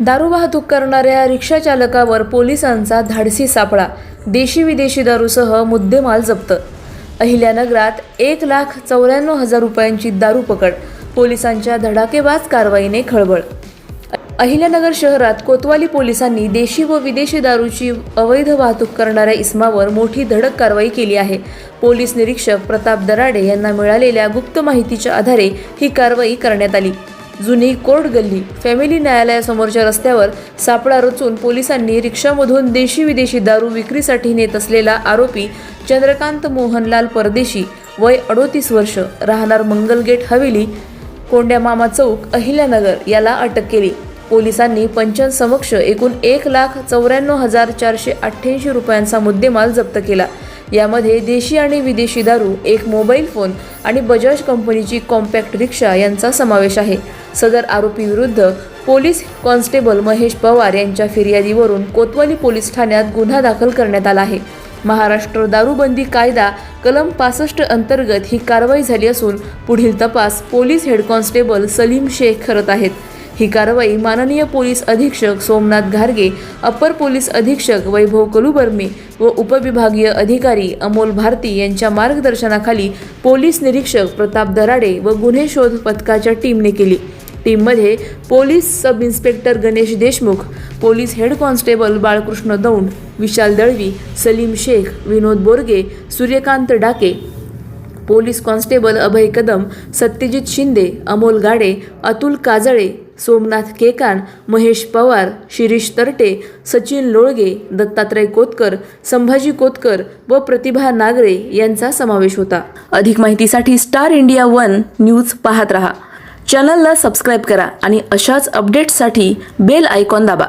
दारू वाहतूक करणाऱ्या रिक्षा चालकावर पोलिसांचा धाडसी सापळा. देशी विदेशी दारूसह मुद्देमाल जप्त. अहिल्यानगरात एक लाख चौऱ्याण्णव हजार रुपयांची दारू पकड. पोलिसांच्या धडाकेबाज कारवाईने खळबळ. अहिल्यानगर शहरात कोतवाली पोलिसांनी देशी व विदेशी दारूची अवैध वाहतूक करणाऱ्या इस्मावर मोठी धडक कारवाई केली आहे. पोलीस निरीक्षक प्रताप दराडे यांना मिळालेल्या गुप्त माहितीच्या आधारे ही कारवाई करण्यात आली. जुनी कोर्ट गल्ली फॅमिली न्यायालयासमोरच्या रस्त्यावर सापळा रचून पोलिसांनी रिक्षामधून देशी विदेशी दारू विक्रीसाठी नेत असलेला आरोपी चंद्रकांत मोहनलाल परदेशी वय अडोतीस वर्ष राहणार मंगलगेट हवेली कोंड्या मामा चौक अहिल्यानगर याला अटक केली. पोलिसांनी पंचांसमक्ष एकूण एक लाख चौऱ्याण्णव हजार चारशे अठ्ठ्याऐंशी रुपयांचा मुद्देमाल जप्त केला. यामध्ये देशी आणि विदेशी दारू एक मोबाईल फोन आणि बजाज कंपनीची कॉम्पॅक्ट रिक्षा यांचा समावेश आहे. सदर आरोपी विरुद्ध पोलीस कॉन्स्टेबल महेश पवार यांच्या फिर्यादीवरून कोतवाली पोलीस ठाण्यात गुन्हा दाखल करण्यात आला आहे. महाराष्ट्र दारूबंदी कायदा कलम पासष्ट अंतर्गत ही कारवाई झाली असून पुढील तपास police head constable Salim Shaikh करत आहेत. ही कारवाई माननीय पोलीस अधीक्षक सोमनाथ घारगे अप्पर पोलीस अधीक्षक वैभव कलुबर्मे व उपविभागीय अधिकारी अमोल भारती यांच्या मार्गदर्शनाखाली पोलीस निरीक्षक प्रताप दराडे व गुन्हे शोध पथकाच्या टीमने केली. टीममध्ये police sub inspector Ganesh Deshmukh police head constable Balkrishna Daund Vishal Dalvi Salim Shaikh Vinod Borge Suryakant Dake police constable Abhay Kadam Satyajit Shinde Amol Gade Atul Kajale Somnath Kekan Mahesh Pawar Shirish Tarate Sachin Lolge Dattatray Kotkar Sambhaji Kotkar व प्रतिभा नागरे यांचा समावेश होता. अधिक माहितीसाठी star India one news पाहत रहा. चॅनलला subscribe करा आणि अशाच अपडेट्ससाठी बेल आयकॉन दाबा.